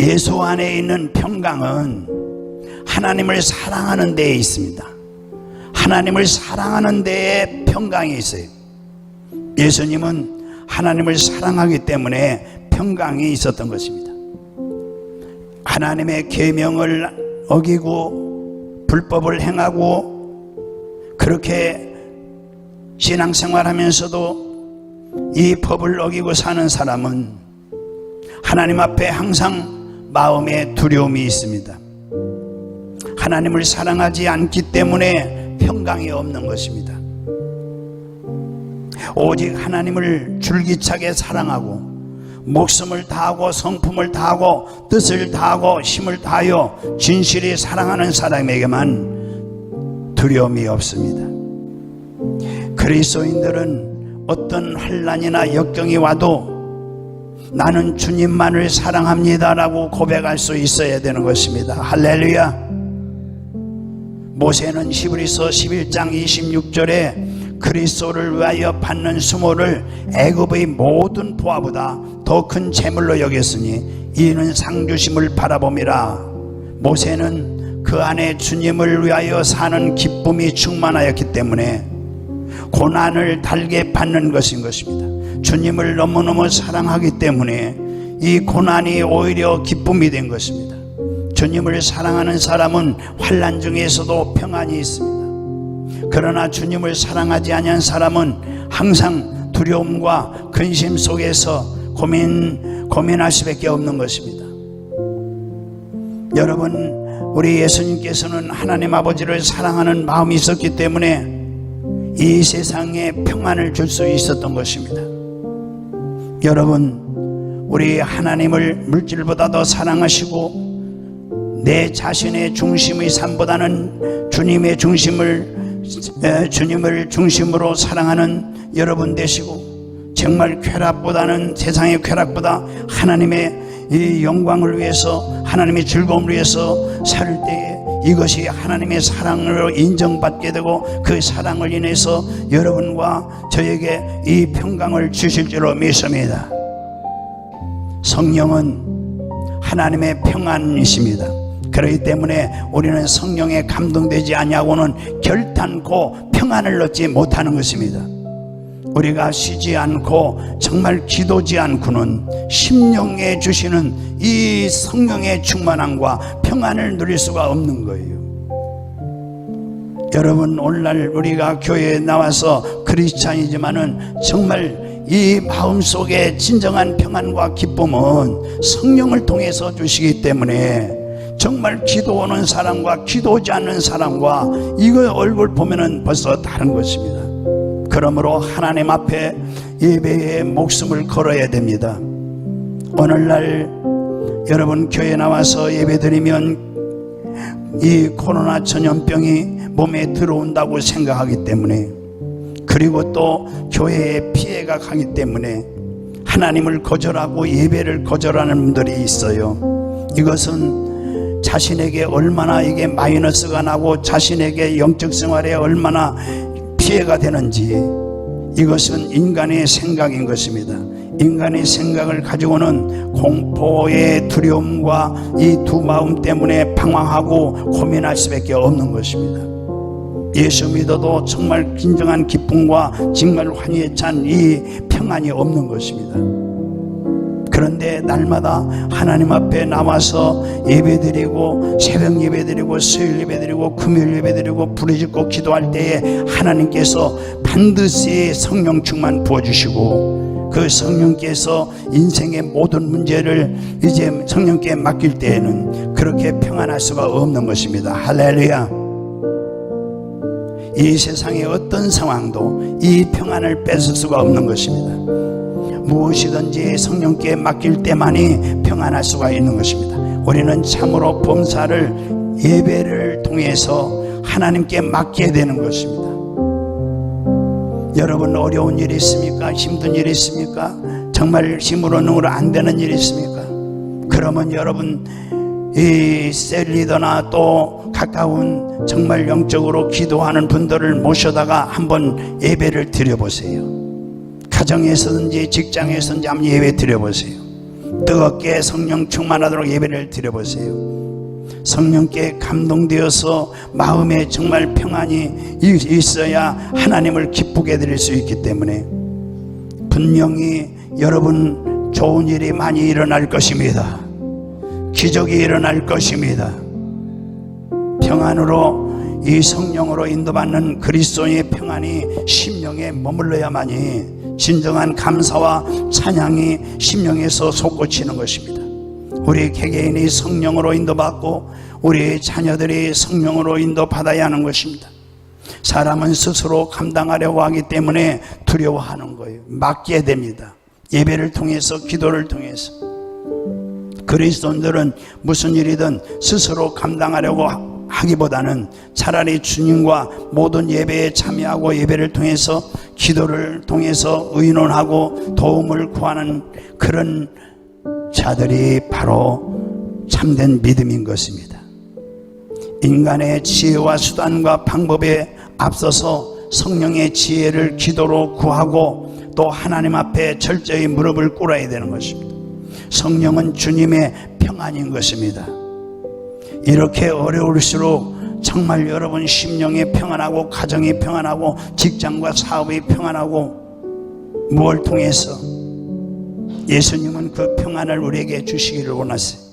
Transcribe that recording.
예수 안에 있는 평강은 하나님을 사랑하는 데에 있습니다. 하나님을 사랑하는 데에 평강이 있어요. 예수님은 하나님을 사랑하기 때문에 평강이 있었던 것입니다. 하나님의 계명을 어기고 불법을 행하고 그렇게 신앙생활하면서도 이 법을 어기고 사는 사람은 하나님 앞에 항상 마음에 두려움이 있습니다. 하나님을 사랑하지 않기 때문에 평강이 없는 것입니다. 오직 하나님을 줄기차게 사랑하고 목숨을 다하고 성품을 다하고 뜻을 다하고 힘을 다하여 진실히 사랑하는 사람에게만 두려움이 없습니다. 그리스도인들은 어떤 환란이나 역경이 와도 나는 주님만을 사랑합니다라고 고백할 수 있어야 되는 것입니다. 할렐루야. 모세는 히브리서 11장 26절에 그리스도를 위하여 받는 수모를 애굽의 모든 보화보다 더 큰 재물로 여겼으니 이는 상주심을 바라봄이라 모세는 그 안에 주님을 위하여 사는 기쁨이 충만하였기 때문에 고난을 달게 받는 것인 것입니다. 주님을 너무너무 사랑하기 때문에 이 고난이 오히려 기쁨이 된 것입니다. 주님을 사랑하는 사람은 환란 중에서도 평안이 있습니다. 그러나 주님을 사랑하지 아니한 사람은 항상 두려움과 근심 속에서 고민 고민할 수밖에 없는 것입니다. 여러분 우리 예수님께서는 하나님 아버지를 사랑하는 마음이 있었기 때문에 이 세상에 평안을 줄 수 있었던 것입니다. 여러분 우리 하나님을 물질보다 더 사랑하시고 내 자신의 중심의 삶보다는 주님의 중심을 에, 주님을 중심으로 사랑하는 여러분 되시고 정말 쾌락보다는 세상의 쾌락보다 하나님의 이 영광을 위해서 하나님의 즐거움을 위해서 살 때에 이것이 하나님의 사랑으로 인정받게 되고 그 사랑을 인해서 여러분과 저에게 이 평강을 주실 줄로 믿습니다. 성령은 하나님의 평안이십니다. 그렇기 때문에 우리는 성령에 감동되지 아니하고는 결단코 평안을 얻지 못하는 것입니다. 우리가 쉬지 않고 정말 기도지 않고는 심령에 주시는 이 성령의 충만함과 평안을 누릴 수가 없는 거예요. 여러분 오늘날 우리가 교회에 나와서 크리스찬이지만은 정말 이 마음 속에 진정한 평안과 기쁨은 성령을 통해서 주시기 때문에 정말 기도 오는 사람과 기도하지 않는 사람과 이거 얼굴 보면은 벌써 다른 것입니다. 그러므로 하나님 앞에 예배에 목숨을 걸어야 됩니다. 오늘날 여러분 교회 나와서 예배드리면 이 코로나 전염병이 몸에 들어온다고 생각하기 때문에 그리고 또 교회에 피해가 가기 때문에 하나님을 거절하고 예배를 거절하는 분들이 있어요. 이것은 자신에게 얼마나 이게 마이너스가 나고 자신에게 영적 생활에 얼마나 피해가 되는지 이것은 인간의 생각인 것입니다. 인간의 생각을 가지고는 공포의 두려움과 이 두 마음 때문에 방황하고 고민할 수밖에 없는 것입니다. 예수 믿어도 정말 진정한 기쁨과 정말 환희에 찬 이 평안이 없는 것입니다. 그런데 날마다 하나님 앞에 나와서 예배드리고 새벽 예배드리고 수요일 예배드리고 금요일 예배드리고 부르짖고 기도할 때에 하나님께서 반드시 성령 충만 부어주시고 그 성령께서 인생의 모든 문제를 이제 성령께 맡길 때에는 그렇게 평안할 수가 없는 것입니다. 할렐루야. 이 세상의 어떤 상황도 이 평안을 뺏을 수가 없는 것입니다. 무엇이든지 성령께 맡길 때만이 평안할 수가 있는 것입니다. 우리는 참으로 범사를 예배를 통해서 하나님께 맡게 되는 것입니다. 여러분 어려운 일이 있습니까? 힘든 일이 있습니까? 정말 힘으로 능으로 안 되는 일이 있습니까? 그러면 여러분 이 셀리더나 또 가까운 정말 영적으로 기도하는 분들을 모셔다가 한번 예배를 드려보세요. 가정에서든지 직장에서든지 한번 예배 드려보세요. 뜨겁게 성령 충만하도록 예배를 드려보세요. 성령께 감동되어서 마음에 정말 평안이 있어야 하나님을 기쁘게 드릴 수 있기 때문에 분명히 여러분 좋은 일이 많이 일어날 것입니다. 기적이 일어날 것입니다. 평안으로 이 성령으로 인도받는 그리스도의 평안이 심령에 머물러야만이 진정한 감사와 찬양이 심령에서 솟구치는 것입니다. 우리 개개인이 성령으로 인도받고 우리 자녀들이 성령으로 인도받아야 하는 것입니다. 사람은 스스로 감당하려고 하기 때문에 두려워하는 거예요. 맡게 됩니다. 예배를 통해서 기도를 통해서 그리스도인들은 무슨 일이든 스스로 감당하려고 하기보다는 차라리 주님과 모든 예배에 참여하고 예배를 통해서 기도를 통해서 의논하고 도움을 구하는 그런 자들이 바로 참된 믿음인 것입니다. 인간의 지혜와 수단과 방법에 앞서서 성령의 지혜를 기도로 구하고 또 하나님 앞에 철저히 무릎을 꿇어야 되는 것입니다. 성령은 주님의 평안인 것입니다. 이렇게 어려울수록 정말 여러분 심령이 평안하고 가정이 평안하고 직장과 사업이 평안하고 무엇을 통해서 예수님은 그 평안을 우리에게 주시기를 원하세요.